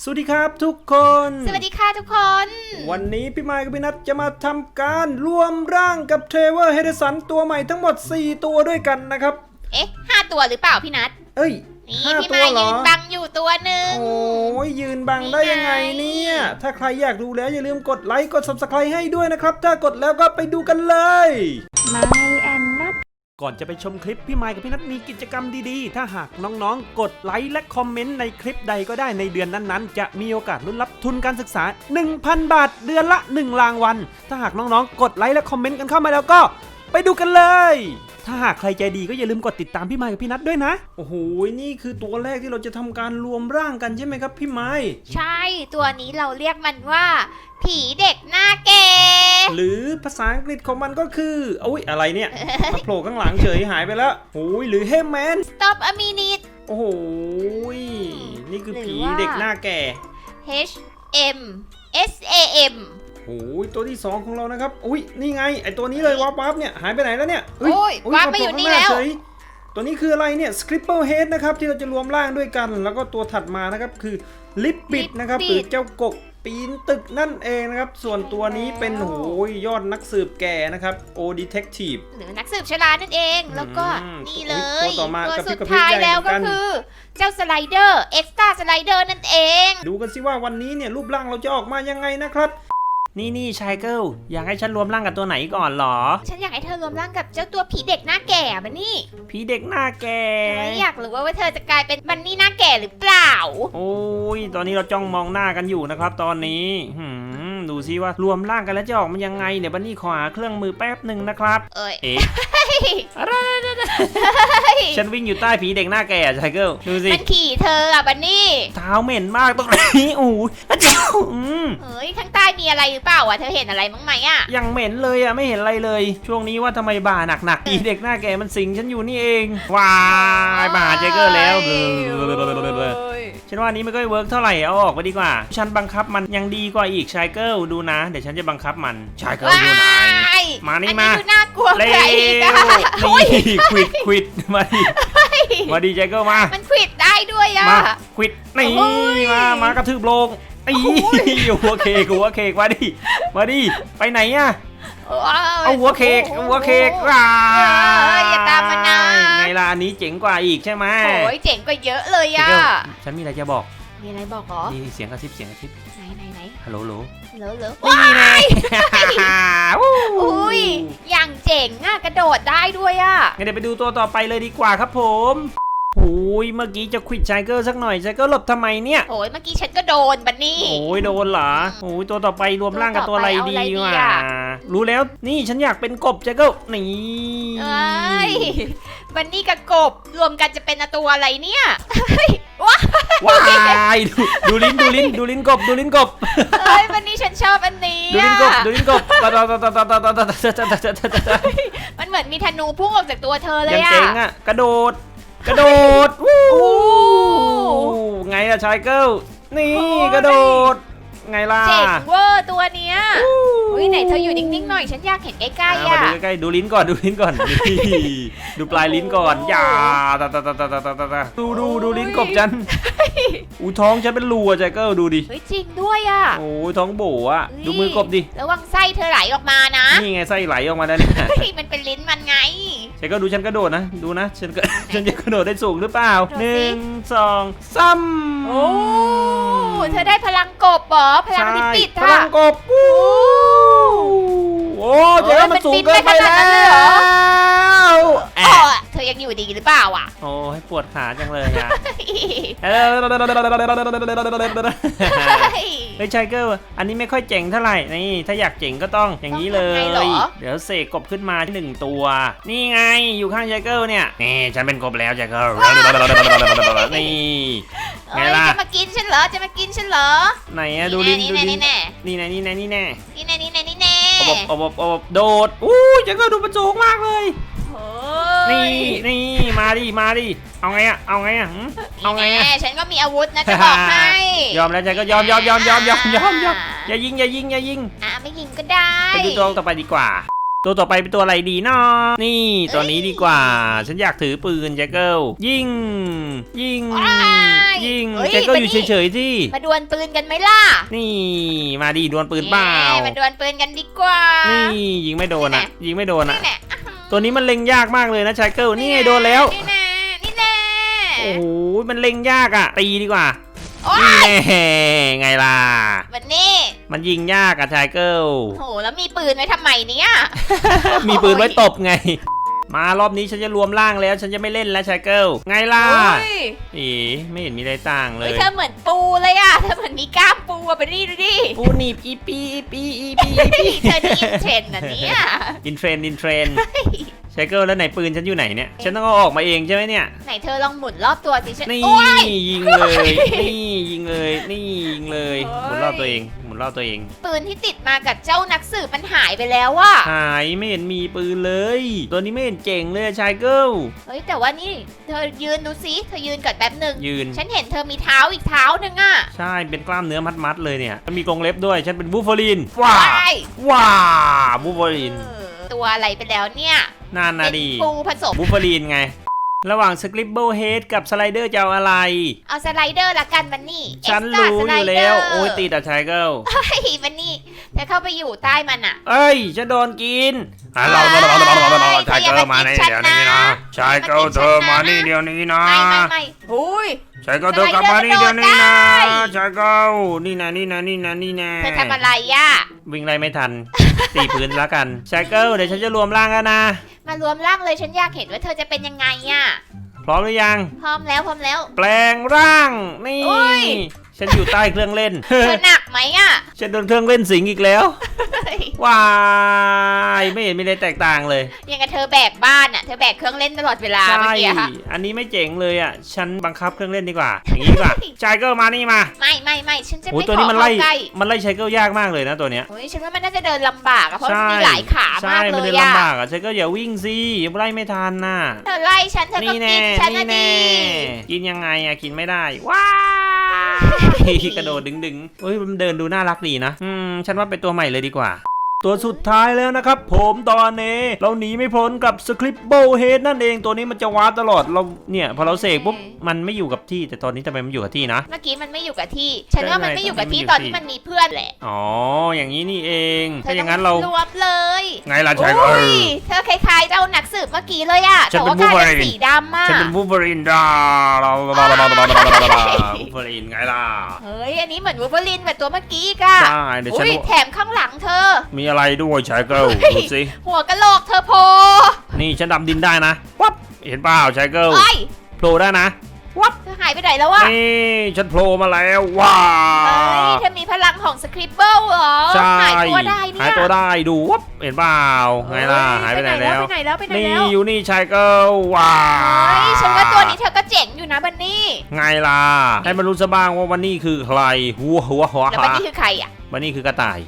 สวัสดีครับทุกคน สวัสดีค่ะทุกคน วันนี้พี่ไมค์กับพี่นัทจะมาทำการรวมร่างกับเทรเวอร์เฮเดสันตัวใหม่ทั้งหมด 4 ตัวด้วยกันนะครับ เอ๊ะห้าตัวหรือเปล่าพี่นัท เอ้ยนี่ห้าพี่ตัมาวเหรยือนบังอยู่ตัวหนึ่ง โอ้ยยืนบังได้ยังไงเนี่ย ถ้าใครอยากดูแล้วอย่าลืมกดไลค์กด subscribe ให้ด้วยนะครับ ถ้ากดแล้วก็ไปดูกันเลย ไม่แอนนัท ก่อนจะไปชมคลิปพี่ไมค์กับพี่นัทมีกิจกรรมดีๆ ถ้าหากน้องๆ กดไลค์และคอมเมนต์ในคลิปใดก็ได้ในเดือนนั้นๆ จะมีโอกาสลุ้นรับทุนการศึกษา 1,000 บาท เดือนละ 1 รางวัล ถ้าหากน้องๆ กดไลค์และคอมเมนต์กันเข้ามาแล้วก็ ไปดูกันเลย ถ้าหากใครใจดีก็อย่าลืมกดติดตามพี่ไมค์กับพี่นัทด้วยนะ โอ้โห นี่คือตัวแรกที่เราจะทำการรวมร่างกันใช่ไหมครับพี่ไมค์ใช่ตัวนี้เราเรียกมันว่า ผีเด็กหน้าเกหรือภาษาอังกฤษของมันก็คืออุ้ยอะไรเนี่ย มาโผล่ข้างหลังเฉยหายไปแล้วโอ้ยหรือเฮแมน Stop a minute โอ้โหยนี่คือหรือผีว่า เด็กหน้าแก่ H M S A M โอ้ยตัวที่สองของเรานะครับ อุ้ยนี่ไงไอตัวนี้เลยวับวับเนี่ยหายไปไหนแล้วเนี่ยเฮ้โอ้ยวับมาอยู่นี่แล้วเฉยตัวนี้คืออะไรเนี่ย Scribble Head นะครับที่เราจะรวมร่างด้วยกัน แล้วก็ตัวถัดมานะครับคือ Lip b i t นะครับหรือเจ้ากกปีนตึกนั่นเองนะครับ ส่วนตัวนี้เป็นโอ้ยยอดนักสืบแก่นะครับ O Detective หรือนักสืบชลานั่นเอง แล้วก็อืมนี่เลตัยวต่อมาตัวกระพริสุบดกระพริบท้ายใหญ่แล้วเหมือนกันก็คือ เจ้าสไลเดอร์เอ็กซ์ตาสไลเดอร์นั่นเอง ดูกันสิว่าวันนี้เนี่ยรูปร่างเราจะออกมายังไงนะครับ นี่นี่ชายเกิลอยากให้ฉันรวมร่างกับตัวไหนก่อนหรอ ฉันอยากให้เธอรวมร่างกับเจ้าตัวผีเด็กหน้าแก่บันนี่ผีเด็กหน้าแก่ไม่อยากรู้ว่าว่าเธอจะกลายเป็นบันนี่หน้าแก่หรือเปล่า โอ้ย ตอนนี้เราจ้องมองหน้ากันอยู่นะครับตอนนี้หืมดู ซิว่ารวมร่างกันแล้วจะออกมายังไงเดี๋ยวบันนี่ขอหาเครื่องมือแป๊บหนึ่งนะครับ เอ้ยเอ๊ะฉันวิ่งอยู่ใต้ผีเด็กหน้าแก่ชายเกิลดูสิมันขี่เธออะบันนี่เท้าเหม็นมากตรงนี้โอ้ยเจ้าอืมเฮ้ยข้างใต้มีอะไรหรือเปล่าอะเธอเห็นอะไรมั้งไหมอะยังเหม็นเลยอะไม่เห็นอะไรเลย ช่วงนี้ว่าทำไมบ่าหนักๆผีเด็กหน้าแก่มันสิงฉันอยู่นี่เองว้ายบ่าชายเกิลแล้ว ฉันว่าอันนี้ไม่ค่อยเวิร์กเท่าไหร่เอาออกไปดีกว่า ฉันบังคับมันยังดีกว่าอีกชายเกิลดูนะ เดี๋ยวฉันจะบังคับมันชายเกิลอยู่ไหนยมานี่อัมาดูน่ากลัวเร็ใครวอีกอะนี่ควิดควิดมาดิมาดิชายเกิลมา มันขวิดได้ด้วยอะมาควิดนี่โอ้ยมามากระทืบโลงไอ้หัวเคกหัวเคกมาดิมาดิไปไหนอะ เอาหัวเคกเอาหัวเคกว้าเอ้ยอย่าตามมานะ ไงล่ะอันนี้เจ๋งกว่าอีกใช่ไหมโอ้ยเจ๋งกว่าเยอะเลยชายอะเกิลฉันมีอะไรจะบอกมีอะไรบอกเหรอนี่เสียงกระซิบเสียงกระซิบไหนไหนไหนฮัลโหลฮัลโหลเหลอเหลอนี่ไงอุ้ยอย่างเจ๋งอะกระโดดได้ด้วยอะงั้นเดี๋ยวไปดูตัวต่อไปเลยดีกว่าครับผม โอ้ยเมื่อกี้จะควิดไชเกอร์สักหน่อยไชเกอร์หลบทำไมเนี่ย โอ้ยเมื่อกี้ฉันก็โดนบันนี่ โอ้ยโดนเหรอโอ้ยตัวต่อไปรวมร่างกับตัวอะไรดีว่ะรู้แล้วนี่ฉันอยากเป็นกบไชเกอร์นี่เอ้ยบันนี่กับกบรวมกันจะเป็นตัวอะไรเนี่ยว้าวายดูลิ้นดูลิ้นดูลิ้นกบดูลิ้นกบเฮ้ยวันนี้ฉันชอบอันนี้ดูลิ้นกบดูลิ้นกบมันเหมือนมีธนูพุ่งออกจากตัวเธอเลยอะยังเจ๋งอะกระโดด กระโดดวู้ไงอะชายเกิลนี่กระโดด ไงล่ะ เจ๋งเวอร์ตัวเนี้ย อุ้ยไหนเธออยู่นิ่งๆหน่อยฉันอยากเห็นใกล้ๆอะอะมาดูใกล้ๆดูลิ้นก่อนดูลิ้นก่อนนี่ดูปลายลิ้นก่อนอย่าตาตาตาตาตาตาตาดูดูดูลิ้นกบจันอูท้องฉันเป็นรูอะชายเกิลดูดิเฮ้ยจริงด้วยอะโอ้ยท้องโบอะเฮ้ยดูมือกบดิระวังไส้เธอไหลออกมานะ นี่ไงไส้ไหลออกมาแล้วเนี่ยเฮ้ยมันเป็นลิ้นมันไงฉันก็ดูฉันกระโดดนะดูนะฉันก็ฉันจะกระโดดได้สูงหรือเปล่าดูสิหนึ่งสองสามโอ้ เธอได้พลังกบเหรอพลังลิปปิดพอะลังกบวู้โอ้เจ๊มันสูงเกินไปมันบินไปขนาดแล้นั้นเลยเหรอวอ๋อแอะเธอยังอยู่ดีหรือเปล่าอะ โอ้ยปวดขาจังเลยอะ เฮ้เฮ้ยชายเกิลอันนี้ไม่ค่อยเจ๋งเท่าไหร่นี่ถ้าอยากเจ๋งก็ต้องอย่างนี้เลยเดี๋ยวเสกกบขึ้นมาที่หนึ่งตัว นี่ไงอยู่ข้างชายเกิลเนี่ยนี่ฉันเป็นกบแล้วชายเกิลนี่ ไงเอ้ยล่ะ จะมากินฉันเหรอ จะมากินฉันเหรอ ไหนอะดูลิ้นนี่ดูแน่ลิ้นนี่แน่ นี่แน่นี่แน่นี่แน่นี่แน่นี่แน่นี่แน่อบอบอบอบโดดอู้ชายเกิลดูมันสูงมากเลย โอ้นี่ยนี่มาดิมาดิเอาไงอะเอาไงอะหืมเอาไงนี่อะ แน่ฉันก็มีอาวุธนะจะบอกให้ ยอมแล้วชายก็ยอมยอมยอมยอมยอมยอมยอมอย่ายิงอย่ายิงอย่ายิงอะไม่ยิงก็ได้ ไปดูตัวต่อไปดีกว่า ตัวต่อไปเป็นตัวอะไรดีเนาะนี่ตัวนี้ดีกว่า ฉันอยากถือปืนแจ็คเกิลยิงยิงว้ายยิงเฮ้ยแจ็คเกิลอยู่มานี่เฉยๆที่มาดวลปืนกันไหมล่ะ นี่มาดีดวลปืนเปล่าแหมมาดวลปืนกันดีกว่า นี่ยิงไม่โดนอะ ยิงไม่โดนนี่อะแหละตัวนี้มันเล็งยากมากเลยนะชายเกิลนี่ไงโดนแล้วนี่แน่นี่แน่โอ้โหมันเล็งยากอะตีดีกว่าโอ้ยนี่แน่ไงล่ะวันนี้ มันยิงยากอะชายเกิลโหแล้วมีปืนไว้ทำไมเนี่ย มีปืนไว้ตบไง มารอบนี้ฉันจะรวมร่างแล้ว ฉันจะไม่เล่นแล้วชายเกิลไงล่ะโอ้ยอีไม่เห็นมีอะไรต่างเลเฮ้ยยเธอเหมือนปูเลยอะเธอเหมือนมีกล้ามปูอะไปดิดูดิปูหนีบอีปีอีปีอีปีอีปีเธอนี่อินเทรนด์นะเนี่ยอินเทรนด์อินเทรนด์ชายเกิลแล้วไหนปืนฉันอยู่ไหนเนี่ย ฉันต้องเอาออกมาเองใช่ไหมเนี่ย ไหนเธอลองหมุนรอบตัวสิฉันนี่โอ้ย ยิงเลย นี่ยิงเลย นี่ยิงเลยโอ้ย หมุนรอบตัวเอง หมุนรอบตัวเอง ปืนที่ติดมากับเจ้านักสืบมันหายไปแล้วอะหายไม่เห็นมีปืนเลย ตัวนี้ไม่เห็นเจ๋งเลยชายเกิลเฮ้ยแต่ว่านี่เธอยืนดูสิเธอยืนก่อนแป๊บหนึ่งยืน ฉันเห็นเธอมีเท้าอีกเท้าหนึ่งอะใช่เป็นกล้ามเนื้อมัดๆเลยเนี่ยมีกรงเล็บด้วย ฉันเป็นบูฟเฟอรีนว้าว้ายว้าบูฟเฟอรีน เออตัวอะไรไปแล้วเนี่ยน่านาเป็นดีปูผสมบูฟเฟอรีนไง ระหว่างสคริปเบิลเฮดกับสไลเดอร์จะเอาอะไร เอาสไลเดอร์ละกันมันนี่ฉัน Extra รู้อยู่ Slider แล้ว โอ้ยติดอะชายเกิลเฮ้ยมันนี่เธอเข้าไปอยู่ใต้มันอะเอ้ยฉันโดนกินอะเราเราเราเราเราเราเราชายเกิลมาในเดี๋ยวนี้นะชายเกิลเธอมานี่เดี๋ยวนี้นะ ไม่ไม่ไม่หุย ชายเกิลเธอกลับมานี่เดี๋ยวนี้นะได้ชายเกิลนี่นะนี่นะนี่นะนี่นะเธอทำอะไรอะวิ่งไล่ไม่ทันตีพื้นแล้วกันชายเกิลเดี๋ยวฉันจะรวมร่างกันนะ มารวมร่างเลยฉันอยากเห็นว่าเธอจะเป็นยังไงอะพร้อมหรือยัง พร้อมแล้วพร้อมแล้ว แปลงร่างนี่โอ้ย ฉันอยู่ใต้เครื่องเล่น เธอหนักไหมอะฉันโดนเครื่องเล่นสิงอีกแล้วเฮ้ยว้ายไม่เห็นมีอะไรแตกต่างเลย ยังกับเธอแบกบ้านอะเธอแบกเครื่องเล่นตลอดเวลาใช่เมื่อกี้ค่ะอันนี้ไม่เจ๋งเลยอะ ฉันบังคับเครื่องเล่นดีกว่า อย่างนี้ดีกว่าชายเกิลมานี่มา ไม่ไม่ไม่ฉันจะโอ้ยไม่ตัวขนี้อมันเข้าไล่ใกล้มันไล่ชายเกิลยากมากเลยนะตัวเนี้ยโอ้ยฉันว่ามันน่าจะเดินลำบากอะเพราะมันใช่มีหลายขาใช่มากมันเลเดิยนอะลำบากอะชายเกิลอย่าวิ่งสิไล่ไม่ทันน่ะเธอไล่ฉันเธอก็นี่แน่กินฉันนี่นะแน่ดิกินยังไงอะกินไม่ได้ว้าย กระโดดดึงดึงๆเฮ้ยมันเดินดูน่ารักดีนะ อืม ฉันว่าเป็นตัวใหม่เลยดีกว่า ตัวสุดท้ายแล้วนะครับ ผมตอนนี้เราหนีไม่พ้นกับสคริปโบเฮดนั่นเองตัวนี้มันจะวาร์ปตลอดเราเนี่ยพอเราเสกปุ๊บมันไม่อยู่กับที่แต่ตอนนี้ทำไมมันอยู่กับที่นะ เมื่อกี้มันไม่อยู่กับที่ ฉันว่ามันไม่อยู่กับที่ใช่ตอนที่มันมีเพื่อนแหละ อ๋อ อย่างนี้นี่เองเธถ้าอย่างนั้นเรารวบเลย ไงล่ะชายเกิอุ้ลยเธอคล้ายๆเจ้านักสืบเมื่อกี้เลยอะฉันแต่เป็นว่ากลายเป็น Wolverine สีดำอะฉันเป็นวูฟเวอรีนดาวูฟเวอรีนไงล่ะ เฮ้ย อันนี้เหมือนวูเวอรินแบบตัวเมื่อกี้กะใช่เดี๋ยวฉัอุ้นยแถมข้างหลังเธอ มีอะไรด้วยชายเกิลเฮ้ยดูสิหัวกะโหลกเธอโผล่นี่ฉันดำดินได้นะวับเห็นเปล่าชายเกิลเอ้ยโผล่ได้นะเธอหายไปไหนแล้วอะนี่ฉันโผล่มาแล้วว้าเฮ้ยเธอมีพลังของสคริปเปิลเหรอใช่หายตัวได้เนี่ยหายตัวได้ดูวับเห็นเปล่าไงล่ะหายไปไหนแล้วไปไหนแล้วไปไหนนี่แล้วอยู่นี่ชายเกิลว้าเฮ้ยฉันว่าตัวนี้เธอก็เจ๋งอยู่นะบันนี่ไงล่ะให้มันรู้ซะบ้างว่าวันนี้คือใครหัวหัวหัวแล้วบันนี่คือใครอะ วันนี้คือกระต่าย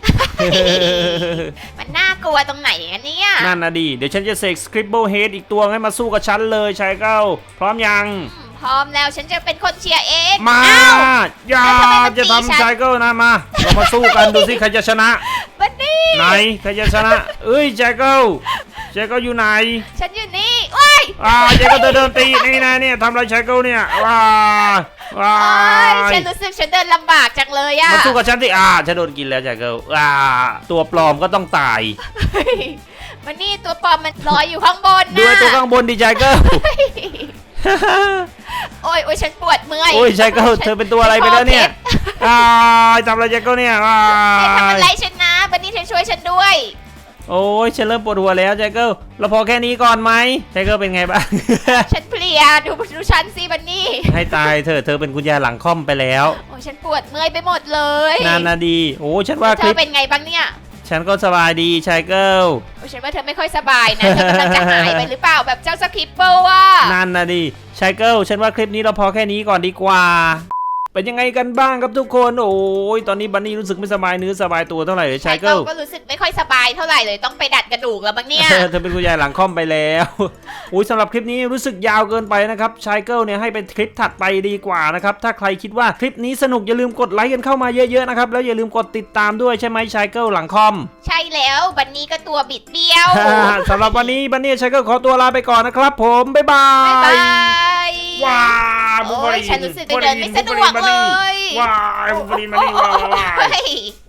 มันน่ากลัวตรงไหนกันเนี่ยนั่นนะดิเดี๋ยวฉันจะเสกสคริปเบิลเฮดอีกตัวให้มาสู้กับฉันเลยชายเก้า พร้อมยัง อืมพร้อมแล้วฉันจะเป็นคนเชียร์เองมาอ้าวอย่าแล้วทำไมมันจะตีฉัน ทำชายเก้านะมา เรามาสู้กันดูสิใครจะชนะ บันนี่ไหนใครจะชนะ เอ้ยชายเก้าชายเก้าอยู่ไหน ฉันอยู่นี่ ว้ายอ่าชายเก้าเดินตีนี่นะเนี่ยทำอะไรชายเก้าเนี่ยว้าว้าโอ้ยฉันรู้สึกฉันเดินลำบากจังเลยอะมาสู้กับฉันสิอ่าฉันโดนกินแล้วชายเก้าอ่าตัวปลอมก็ต้องตาย เฮ้ยมันนี่ตัวปลอมมันลอยอยู่ข้างบนดูนะไอ้ตัวข้างบนดิชายเก้าโอ้ยโอ้ยฉันปวดเมื่อยโอ้ยชายเก้าเธอเป็นตัวอะไรไปแล้วเนี่ยอ่าทำอะไรชายเก้าเนี่ยอ่าเฮ้ยทำอะไรฉันนะบันนี่เธอช่วยฉันด้วย โอ้ยฉันเริ่มปวดหัวแล้วแจ็คเกิลเราพอแค่นี้ก่อนไหมแจ็คเกิลเป็นไงบ้าง ฉันเพลียดูดูฉันสิบันนี่ให้ตายเธอะเธอเป็นคุณยายหลังค่อมไปแล้วโอ้ยฉันปวดเมื่อยไปหมดเลยนานนาดี โอ้ฉันว่าเธคลิอปเป็นไงบ้างเนี่ยฉันก็สบายดีชายเกิลโอ้ยฉันว่าเธอไม่ค่อยสบายนะเธอกำลังจะหายไปหรือเปล่าแบบเจ้าสคริปเปิลว่ะนานนาดีชายเกิลฉันว่าคลิปนี้เราพอแค่นี้ก่อนดีกว่าเป็นยังไงกันบ้างครับทุกคน โอ้ยตอนนี้บันนี่รู้สึกไม่สบายเนื้อสบายตัวเท่าไหร่เลยชายเกิเกิลลก็รู้สึกไม่ค่อยสบายเท่าไหร่เลยต้องไปดัดกระดูกแล้วบ้างเนี่ยเออเธอเป็นคุณยายหลังค่อมไปแล้วอุ้ยสำหรับคลิปนี้รู้สึกยาวเกินไปนะครับชายเกิลเนี่ยให้เป็นคลิปถัดไปดีกว่านะครับถ้าใครคิดว่าคลิปนี้สนุกอย่าลืมกดไลค์กันเข้ามาเยอะๆนะครับแล้วอย่าลืมกดติดตามด้วยใช่ไหมชายเกิลหลังคอม ใช่แล้วบันนี่ก็ตัวบิดเบี้ยวสำหรับวันนี้บันนี่ชายเกิลขอตัวลาไปก่อนนะครับ ผมบ๊ายบาบ๊ายยบายว้าวโอ้ยฉันรู้สึกเดินไม่สะดวกเลยว้าวบุฟเฟอรีนมานี่ว้าวเฮ้ย